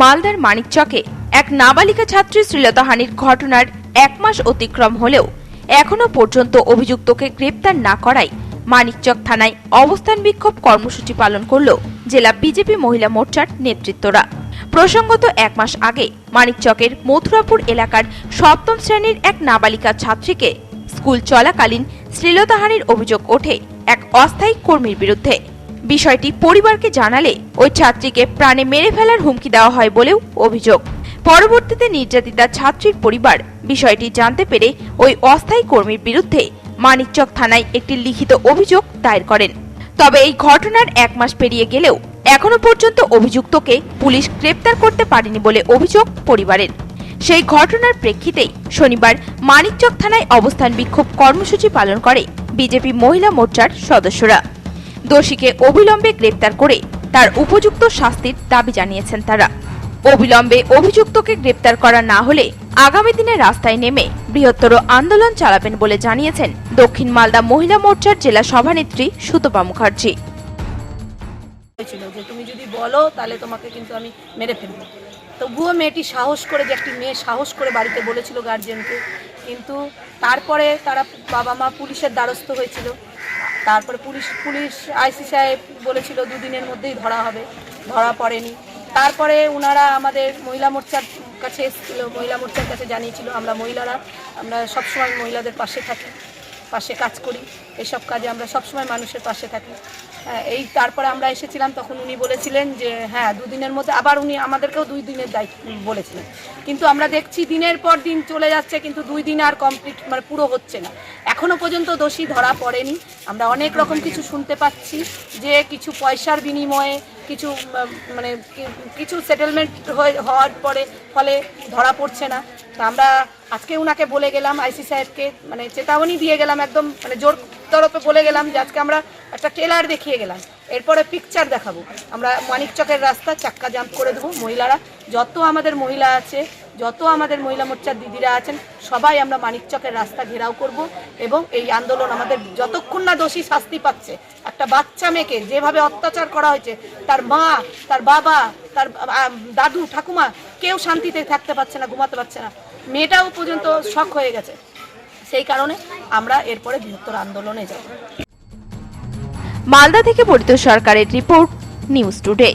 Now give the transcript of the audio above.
মালদার মানিকচকে এক নাবালিকা ছাত্রী শ্লীলতাহানির ঘটনার এক মাস অতিক্রম হলেও এখনও পর্যন্ত অভিযুক্তকে গ্রেপ্তার না করায় মানিকচক থানায় অবস্থান বিক্ষোভ কর্মসূচি পালন করল জেলা বিজেপি মহিলা মোর্চার নেতৃত্বরা। প্রসঙ্গত এক মাস আগে মানিকচকের মথুরাপুর এলাকার সপ্তম শ্রেণির এক নাবালিকা ছাত্রীকে স্কুল চলাকালীন শ্লীলতাহানির অভিযোগ ওঠে এক অস্থায়ী কর্মীর বিরুদ্ধে। বিষয়টি পরিবারকে জানালে ওই ছাত্রীকে প্রাণে মেরে ফেলার হুমকি দেওয়া হয় বলেও অভিযোগ। পরবর্তীতে নির্যাতিতা ছাত্রীর পরিবার বিষয়টি জানতে পেরে ওই অস্থায়ী কর্মীর বিরুদ্ধে মানিকচক থানায় একটি লিখিত অভিযোগ দায়ের করেন। তবে এই ঘটনার এক মাস পেরিয়ে গেলেও এখনও পর্যন্ত অভিযুক্তকে পুলিশ গ্রেপ্তার করতে পারেনি বলে অভিযোগ পরিবারের। সেই ঘটনার প্রেক্ষিতেই শনিবার মানিকচক থানায় অবস্থান বিক্ষোভ কর্মসূচি পালন করে বিজেপি মহিলা মোর্চার সদস্যরা। দোষীকে অবিলম্বে গ্রেপ্তার করে তার উপযুক্ত শাস্তির দাবি জানিয়েছেন তারা। অবিলম্বে অভিযুক্তকে গ্রেপ্তার করা না হলে আগামী দিনে রাস্তায় নেমে বৃহত্তর আন্দোলন চালাবেন বলে জানিয়েছেন দক্ষিণ মালদা মহিলা মোর্চার জেলা সভানেত্রী সুতপা মুখার্জি। তুমি যদি বলো, তাহলে তোমাকে কিন্তু আমি মেরে ফেলব। তবুও মেয়েটি সাহস করে, যে একটি মেয়ে সাহস করে বাড়িতে বলেছিল গার্জেনকে কিন্তু তারপরে তারা বাবা মা পুলিশের দ্বারস্থ হয়েছিল। তারপরে পুলিশ পুলিশ, আইসি সাহেব বলেছিল দুদিনের মধ্যেই ধরা হবে, ধরা পড়েনি। তারপরে ওনারা আমাদের মহিলা মোর্চার কাছে এসেছিল, মহিলা মোর্চার কাছে জানিয়েছিল, আমরা মহিলারা, আমরা সবসময় মহিলাদের পাশে থাকি, পাশে কাজ করি, এসব কাজে আমরা সবসময় মানুষের পাশে থাকি। এই তারপরে আমরা এসেছিলাম, তখন উনি বলেছিলেন যে হ্যাঁ দুদিনের মধ্যে আবার উনি আমাদেরকেও দুই দিনের দায়িত্ব বলেছিলেন। কিন্তু আমরা দেখছি দিনের পর দিন চলে যাচ্ছে, কিন্তু দুই দিন আর কমপ্লিট মানে পুরো হচ্ছে না। এখনও পর্যন্ত দোষী ধরা পড়েনি। আমরা অনেক রকম কিছু শুনতে পাচ্ছি যে, কিছু পয়সার বিনিময়ে কিছু মানে কিছু সেটেলমেন্ট হওয়ার পরে, ফলে ধরা পড়ছে না। তা আমরা আজকে উনাকে বলে গেলাম, আইসি সাহেবকে মানে চেতাবনী দিয়ে গেলাম একদম মানে জোর তরফে বলে গেলাম যে আজকে আমরা একটা ট্রেলার দেখিয়ে গেলাম। এরপরে পিকচার দেখাবো। আমরা মানিকচকের রাস্তা, চাক্কা জাম্প করে দেবো মহিলারা। যত আমাদের মহিলা আছে, যত আমাদের মহিলা মোর্চার দিদিরা আছেন, সবাই আমরা মানিকচকের রাস্তা ঘেরাও করব এবং এই আন্দোলন আমাদের যতক্ষণ না দোষী শাস্তি পাচ্ছে, একটা বাচ্চা মেয়েকে যেভাবে অত্যাচার করা হয়েছে, তার মা, তার বাবা, তার দাদু, ঠাকুমা, কেউ শান্তিতে থাকতে পারছে না, ঘুমাতে পারছে না। মেয়েটাও পর্যন্ত শখ হয়ে গেছে। সেই কারণে আমরা এরপরে বৃহত্তর আন্দোলনে যাব। মালদা থেকে পরিত সরকারের রিপোর্ট নিউজ টুডে।